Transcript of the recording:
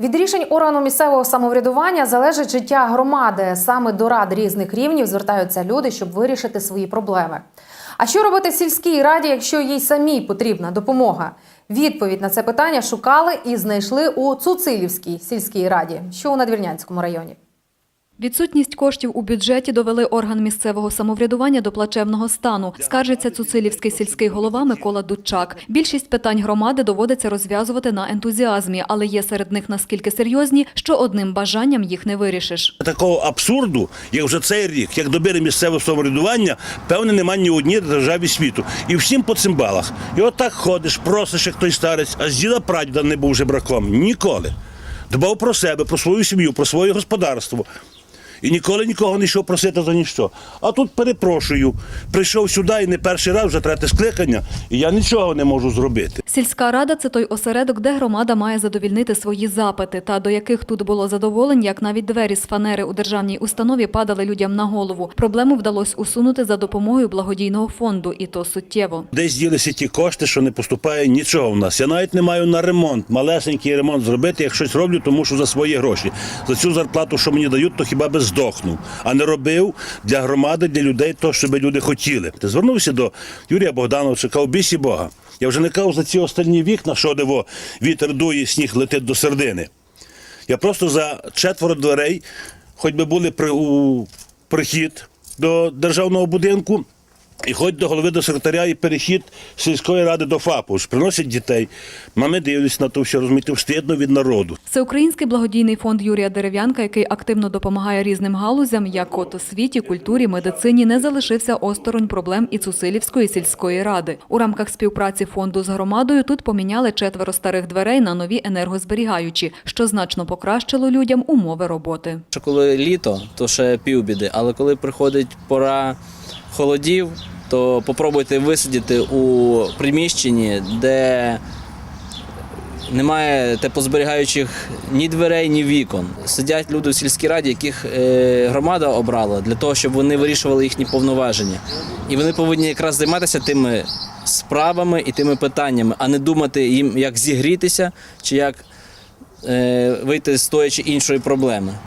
Від рішень органу місцевого самоврядування залежить життя громади. Саме до рад різних рівнів звертаються люди, щоб вирішити свої проблеми. А що робити сільській раді, якщо їй самій потрібна допомога? Відповідь на це питання шукали і знайшли у Цуцилівській сільській раді, що у Надвірнянському районі. Відсутність коштів у бюджеті довели орган місцевого самоврядування до плачевного стану. Скаржиться Цуцилівський сільський голова Микола Дудчак. Більшість питань громади доводиться розв'язувати на ентузіазмі, але є серед них наскільки серйозні, що одним бажанням їх не вирішиш. Такого абсурду, як вже цей рік, як добили місцеве самоврядування, певне, нема ні в одній державі світу. І всім по цимбалах. І отак ходиш, просиш, як той старець, а з діда прадіда не був жебраком. Ніколи. Дбав про себе, про свою сім'ю, про своє господарство. І ніколи нікого не йшов просити за ніщо. А тут перепрошую, прийшов сюди і не перший раз, вже третє скликання, і я нічого не можу зробити. Сільська рада це той осередок, де громада має задовільнити свої запити, та до яких тут було задоволень, як навіть двері з фанери у державній установі падали людям на голову. Проблему вдалося усунути за допомогою благодійного фонду, і то суттєво. Десь ділися ті кошти, що не поступає нічого в нас. Я навіть не маю на ремонт, малесенький ремонт зробити. Як щось роблю, тому що за свої гроші. За цю зарплату, що мені дають, то хіба би здохнув. А не робив для громади, для людей то, що би люди хотіли. Ти звернувся до Юрія Богдановича, кав бісі Бога. Я вже не кажу за ці останні вікна, що диво вітер дує, сніг летить до середини. Я просто за четверо дверей, хоч би були при, у прихід до державного будинку, і хоч до голови до секретаря і перехід сільської ради до ФАПу. Ж приносять дітей. Мами дивлюсь на то все, розумієте, встидно від народу. Всеукраїнський благодійний фонд Юрія Дерев'янка, який активно допомагає різним галузям, як от освіті, культурі, медицині, не залишився осторонь проблем і Цусилівської сільської ради. У рамках співпраці фонду з громадою тут поміняли четверо старих дверей на нові енергозберігаючі, що значно покращило людям умови роботи. Коли літо, то ще півбіди, але коли приходить пора холодів, то попробуйте висидіти у приміщенні, де немає теплозберігаючих ні дверей, ні вікон. Сидять люди в сільській раді, яких е, громада обрала для того, щоб вони вирішували їхні повноваження. І вони повинні якраз займатися тими справами і тими питаннями, а не думати їм, як зігрітися чи як е, вийти з тої чи іншої проблеми.